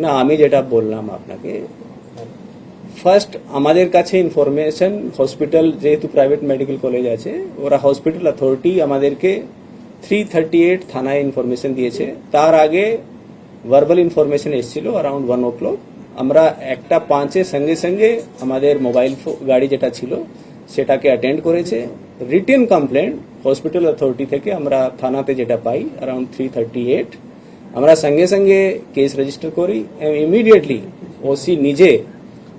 না, আমি যেটা বললাম আপনাকে ফার্স্ট আমাদের কাছে ইনফরমেশন হসপিটাল যেহেতু প্রাইভেট মেডিকেল কলেজ আছে, ওরা হসপিটাল অথরিটি আমাদেরকে থ্রি থার্টি এইট থানায় ইনফরমেশন দিয়েছে। তার আগে ভার্বাল ইনফরমেশন এসেছিল অ্যারাউন্ড ওয়ান ও ক্লক আমরা একটা পাঁচে সঙ্গে সঙ্গে আমাদের মোবাইল গাড়ি যেটা ছিল, সেটাকে অ্যাটেন্ড করেছে। রিটেন কমপ্লেন্ট হসপিটাল অথরিটি থেকে আমরা থানাতে যেটা পাই অ্যারাউন্ড থ্রি থার্টি এইট আমরা সঙ্গে সঙ্গে কেস রেজিস্টার করি ইমিডিয়েটলি ওসি নিজে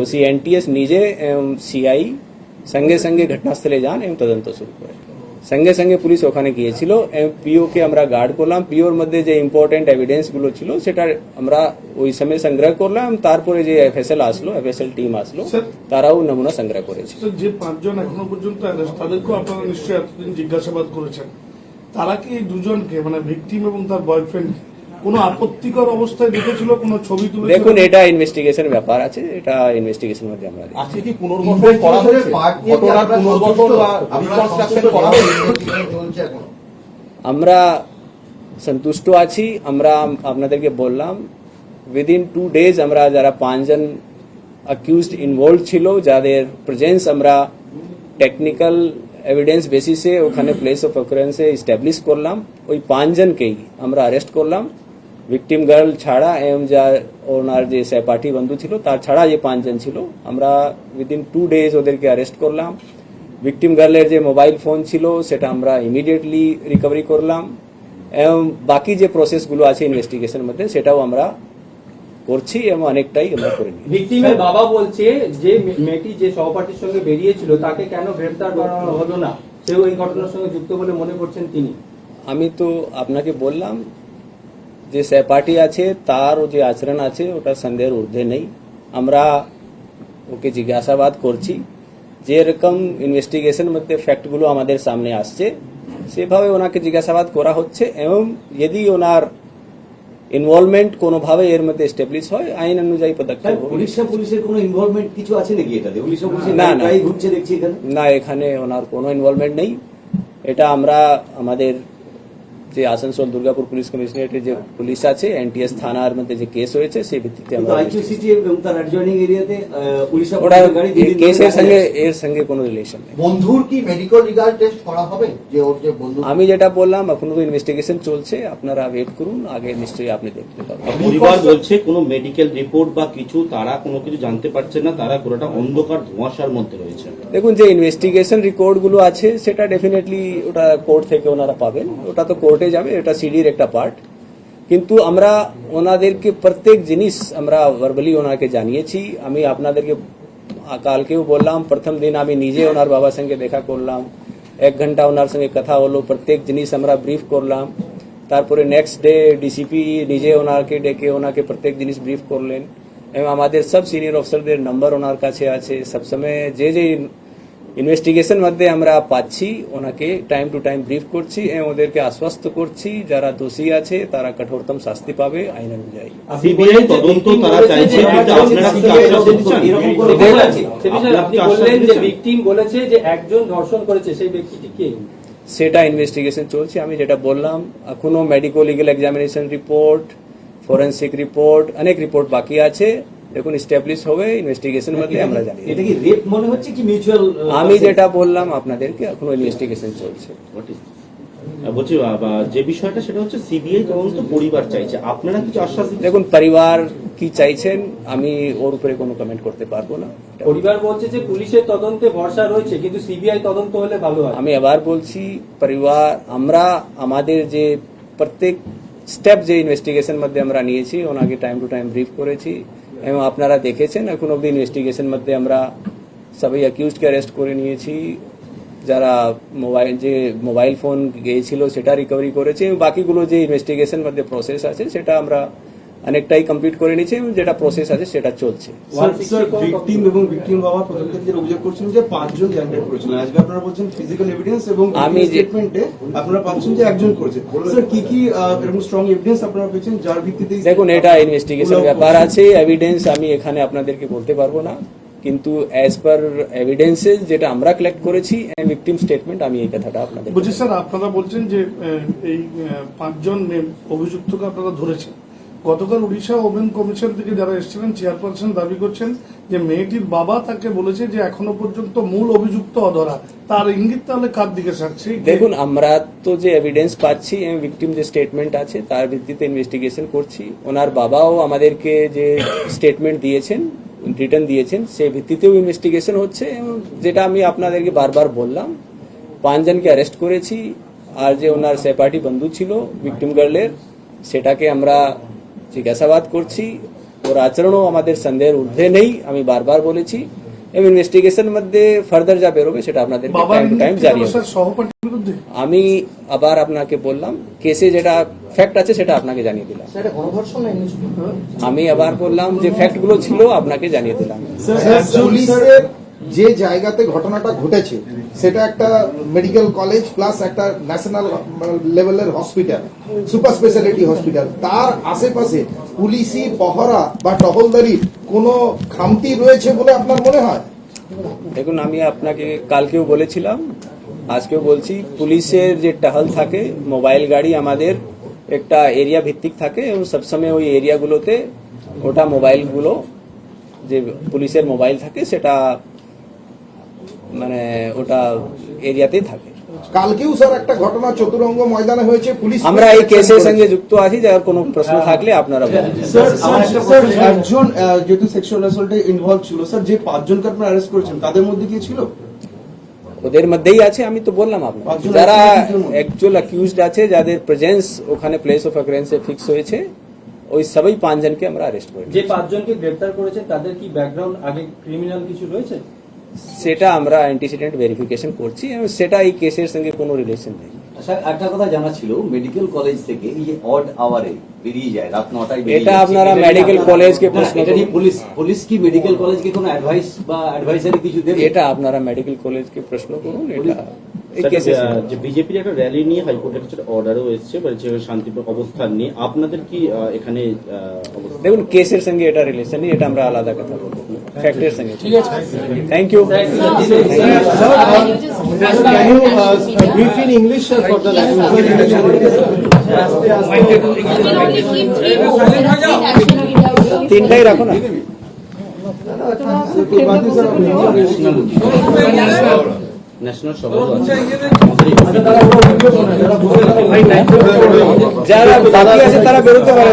ওসি এনটিএস নিজে এবং সিআই সঙ্গে সঙ্গে ঘটনাস্থলে যান এবং তদন্ত শুরু করে সঙ্গে সঙ্গে পুলিশ ওখানে গিয়েছিল পিও কে আমরা গার্ড করলাম। পিওর মধ্যে যে ইম্পর্টেন্ট এভিডেন্সগুলো ছিল সেটা আমরা ওই সময় সংগ্রহ করলাম। তারপরে যে এফএসএল আসলো এফএসএল টিম আসলো তারাও নমুনা সংগ্রহ করেছে। যে পাঁচজন এখনও পর্যন্ত তাদেরকেও আপনারা নিশ্চয়ই এতদিন জিজ্ঞাসাবাদ করেছেন। তারা কি দুজনকে মানে ভিকটিম এবং তার বয়ফ্রেন্ড কোনো আপত্তিকর অবস্থায় দেখেছিল কোনো ছবি তুলে দেখুন এটা ইনভেস্টিগেশন ব্যাপার আছে এটা ইনভেস্টিগেশন মধ্যে আমরা। আজকে কি পুনর্গঠন করা হয়েছে? ঘটনার পুনর্গঠন বা রিকনস্ট্রাকশন করা হয়েছে আমরা সন্তুষ্ট আছি আমরা আপনাদেরকে বললাম উইদিন টু ডেজ আমরা যারা পাঁচজন অ্যাকিউজড ইনভলভ ছিল যাদের প্রেজেন্স আমরা টেকনিক্যাল এভিডেন্স বেসিসে ওখানে প্লেস অফ অকারেন্সে ইস্টাবলিশ করলাম ওই পাঁচজনকেই আমরা অ্যারেস্ট করলাম। ভিকটিম গার্ল ছাড়া এবং যা ওনার যে সহপাঠী বন্ধু ছিল তার ছাড়া যে পাঁচজন ছিল আমরা উইদিন টু ডেজ ওদেরকে অ্যারেস্ট করলাম। ভিকটিম গার্লের যে মোবাইল ফোন ছিল সেটা আমরা ইমিডিয়েটলি রিকভারি করলাম। এবং বাকি যে প্রসেসগুলো আছে ইনভেস্টিগেশন মধ্যে সেটাও আমরা করছি এবং অনেকটাই আমরা করে নিই ভিকটিমের বাবা বলছে যে মেয়েটি যে সহপাঠীর সঙ্গে বেরিয়েছিল তাকে কেন গ্রেফতার করানো হলো না? সেও এই ঘটনার সঙ্গে যুক্ত বলে মনে করছেন তিনি। আমি তো আপনাকে বললাম যে সহপাঠী আছে তার যে আচরণ আছে ওটা সন্দেহের ঊর্ধ্বে নেই। আমরা ওকে জিজ্ঞাসাবাদ করছি যেরকম ইনভেস্টিগেশন মধ্যে ফ্যাক্টগুলো আমাদের সামনে আসছে সেভাবে ওনাকে জিজ্ঞাসাবাদ করা হচ্ছে এবং যদি ওনার ইনভলভমেন্ট কোনোভাবে এর মধ্যে এস্টাবলিশ হয় আইন অনুযায়ী পদক্ষেপ পুলিশের কোনো ইনভলভমেন্ট কিছু আছে নাকি এটাতে? পুলিশের না, না। ঘুরছে দেখছি এখানে। না এখানে ওনার কোনো ইনভলভমেন্ট নেই। এটা আমরা আমাদের যে আসানসোল দুর্গাপুর পুলিশ কমিশনারেটের যে পুলিশ আছে এনটিএস থানার মধ্যে যে কেস হয়েছে সেই ভিত্তিতে ওটা কেসের সঙ্গে এর সঙ্গে কোনো রিলেশন নেই। বন্ধুর কি মেডিকেল লিগাল টেস্ট করা হবে? যে ওর যে বন্ধু আমি যেটা বললাম এখনও তো ইনভেস্টিগেশন চলছে। আপনারা ওয়েট করুন আগে নিশ্চয়ই আপনি দেখতে পাবেন। পরিবার বলছে কোনো মেডিকেল রিপোর্ট বা কিছু তারা কোনো কিছু জানতে পারছে না। তারা পুরোটা অন্ধকার ধোঁয়াশার মধ্যে রয়েছে। দেখুন যে ইনভেস্টিগেশন রিপোর্টগুলো আছে সেটা ডেফিনেটলি ওটা কোর্ট থেকে ওনারা পাবেন। ওটা তো কোর্টে যাবে, এটা সিডির একটা পার্ট কিন্তু আমরা ওনাদেরকে প্রত্যেক জিনিস আমরা ভার্বালি ওনাকে জানিয়েছি। আমি আপনাদেরকে কালকেও বললাম, প্রথম দিন আমি নিজে ওনার বাবার সঙ্গে দেখা করলাম। এক ঘণ্টা ওনার সঙ্গে কথা হলো, প্রত্যেক জিনিস আমরা ব্রিফ করলাম। তারপরে নেক্সট ডে ডিসিপি নিজে ওনাকে ডেকে ওনাকে প্রত্যেক জিনিস ব্রিফ করলেন। এবং আমাদের সব সিনিয়র অফিসারদের নাম্বার ওনার কাছে আছে। সবসময় যে যে ইনভেস্টিগেশন মধ্যে আমরা পাচ্ছি ওনাকে টাইম টু টাইম ব্রিফ করছি এবং ওদেরকে আশ্বস্ত করছি যারা দোষী আছে তারা কঠোরতম শাস্তি পাবে আইন অনুযায়ী আপনি CBI বললেন যে তদন্ত তারা চাইছে, কিন্তু আপনারা কি CBI আশ্বাস তদন্ত দিচ্ছেন? এরকম কোনো এটাই খবর আছে। আছে। সেবিষয়ে আপনারা আপনি বললেন যে ভিকটিম বলেছে যে একজন ধর্ষণ করেছে সেই ব্যক্তিটি কে সেটা ইনভেস্টিগেশন চলছে আমি যেটা বললাম এখনও medico legal examination report forensic report অনেক রিপোর্ট বাকি আছে দেখুন স্টাবলিশ হবে ইনভেস্টিগেশন মধ্যে আমরা জানি। এটা কি রেপ মনে হচ্ছে কি মিউচুয়াল আমি যেটা বললাম আপনাদেরকে এখনও ইনভেস্টিগেশন চলছে। বলছি যে বিষয়টা সেটা হচ্ছে সিবিআই তদন্ত পরিবার চাইছে। আপনারা কিছু আশ্বাস দেখুন পরিবার কি চাইছেন আমি ওর উপরে কোনো কমেন্ট করতে পারব না। পরিবার বলছে যে পুলিশের তদন্তে ভরসা রয়েছে কিন্তু সিবিআই তদন্ত হলে ভালো হয়। আমি আবার বলছি পরিবার আমরা আমাদের যে প্রত্যেক স্টেপ যে ইনভেস্টিগেশন মধ্যে আমরা নিয়েছি ওনাকে টাইম টু টাইম ব্রিফ করেছি। এবং আপনারা দেখেছেন, এখন অব্দি ইনভেস্টিগেশন মধ্যে আমরা সবাই অ্যাকিউজকে অ্যারেস্ট করে নিয়েছি। যারা মোবাইল যে মোবাইল ফোন গিয়েছিল, সেটা রিকভারি করেছে। বাকিগুলো যে ইনভেস্টিগেশন মধ্যে প্রসেস আছে, সেটা আমরা অনেকটাই কমপ্লিট করে নিয়েছি এবং যেটা প্রসেস আছে সেটা চলছে। স্যার ভিকটিম এবং ভিকটিম বাবা প্রথম থেকে অভিযোগ করছেন যে পাঁচজন জেনারেট আজকে আপনারা বলছেন ফিজিক্যাল এভিডেন্স এবং আমি স্টেটমেন্টে আপনারা পাচ্ছেন যে একজন করেছে। স্যার কি কি এরকম স্ট্রং এভিডেন্স আপনারা পেয়েছেন যার ভিত্তিতে দেখুন এটা ইনভেস্টিগেশন ব্যাপার আছে। এভিডেন্স আমি এখানে আপনাদেরকে বলতে পারব না। কিন্তু অ্যাজ পার এভিডেন্সেস যেটা আমরা কালেক্ট করেছি ভিকটিম স্টেটমেন্ট আমি এই কথাটা আপনাদের বলছি স্যার আপনারা বলছেন যে এই পাঁচজন অভিযুক্তকে আপনারা ধরেছেন। গতকাল উড়িষ্যা ওমেন কমিশন থেকে যারা এসেছিলেন, চেয়ারপারসন দাবি করছেন যে মেয়েটির বাবা তাকে বলেছে যে এখনও পর্যন্ত মূল অভিযুক্ত অধরা। তার ইঙ্গিত তাহলে কার দিকে সারছে? দেখুন, আমরা তো যে এভিডেন্স পাচ্ছি এবং ভিকটিম যে স্টেটমেন্ট আছে, তার ভিত্তিতে ইনভেস্টিগেশন করছি। ওনার বাবাও আমাদেরকে যে স্টেটমেন্ট দিয়েছেন রিটার্ন দিয়েছেন, সেই ভিত্তিতেও ইনভেস্টিগেশন হচ্ছে। এবং যেটা আমি আপনাদেরকে বারবার বললাম, পাঁচজনকে অ্যারেস্ট করেছি। আর যে ওনার সেপার্টি বন্ধু ছিল ভিকটিম গার্লের সেটাকে আমরা জিজ্ঞাসাবাদ করছি ওর আচরণও আমাদের সন্দেহের ঊর্ধ্বে নেই আমি বারবার বলেছি এবং ইনভেস্টিগেশন মধ্যে ফার্দার যা বেরোবে সেটা আপনাদের টাইম টু টাইম জারি আমি আবার আপনাকে বললাম কেসে যেটা ফ্যাক্ট আছে সেটা আপনাকে জানিয়ে দিলাম? আমি আবার বললাম যে ফ্যাক্টগুলো ছিল আপনাকে জানিয়ে দিলাম যে জায়গাতে ঘটনাটা ঘটেছে, সেটা একটা মেডিকেল কলেজ প্লাস একটা ন্যাশনাল লেভেলের হসপিটাল সুপার স্পেশালিটি হসপিটাল তার আশেপাশে পুলিশি, পহরা বা টহলদারি কোনো খামতি রয়েছে বলে আপনার মনে হয়? দেখুন, আমি আপনাকে কালকেও বলেছিলাম, আজকেও বলছি, পুলিশের যে টহল থাকে মোবাইল গাড়ি আমাদের একটা এরিয়া ভিত্তিক থাকে এবং সবসময় ওই এরিয়াগুলোতে ওটা মোবাইলগুলো যে পুলিশের মোবাইল থাকে, সেটা মানে ওটা এরিয়াতেই থাকে। কালকেও স্যার একটা ঘটনা চতুরঙ্গ ময়দানে হয়েছে পুলিশ আমরা এই কেসের সঙ্গে যুক্ত আছি যার কোনো প্রশ্ন থাকলে আপনারা বলুন। স্যার একজন যেহেতু সেক্সুয়াল অ্যাসল্টে ইনভলভ ছিল স্যার যে পাঁচজনকে আপনারা অ্যারেস্ট করেছেন তাদের মধ্যে কি ছিল? ওদের মধ্যেই আছে আমি তো বললাম আপনাকে। যারা আছে, অ্যাকচুয়াল অ্যাকিউজড আছে যাদের প্রেজেন্স ওখানে প্লেস অফ অ্যাকুরেন্সে ফিক্স হয়েছে ওই সবাই পাঁচজনকে আমরা অ্যারেস্ট করেছি। যে পাঁচজনকে গ্রেপ্তার করেছে তাদের কি ব্যাকগ্রাউন্ড আগে ক্রিমিনাল কিছু রয়েছে? সেটা আমরা অ্যান্টিসিডেন্ট ভেরিফিকেশন করছি এবং সেটা এই কেসের সঙ্গে কোনো রিলেশন নেই। স্যার একটা কথা জানা ছিল মেডিকেল কলেজ থেকে এই যে অড আওয়ারে বেরিয়ে যায় রাত নটায় এটা আপনারা কলেজকে না, প্রশ্ন পুলিশ পুলিশ কি মেডিকেল কলেজকে কোনো অ্যাডভাইস বা অ্যাডভাইসারি কিছু দেবে? এটা আপনারা মেডিকেল কলেজকে প্রশ্ন করুন এটা যে বিজেপির একটা র্যালি নিয়ে হাইকোর্টের কাছে অর্ডারও এসেছে বলছে শান্তি অবস্থান নিয়ে আপনাদের কি আহ, এখানে আহ, দেখুন কেসের সঙ্গে এটা রিলেশন নেই এটা আমরা আলাদা কথা বলব। ফ্যাক্টের সঙ্গে ঠিক আছে thank you Can you uh, brief in English sir, for the language? তিনটাই রাখো না ন্যাশনাল সভাও যারা বাকি আছে তারা বেরোতে পারে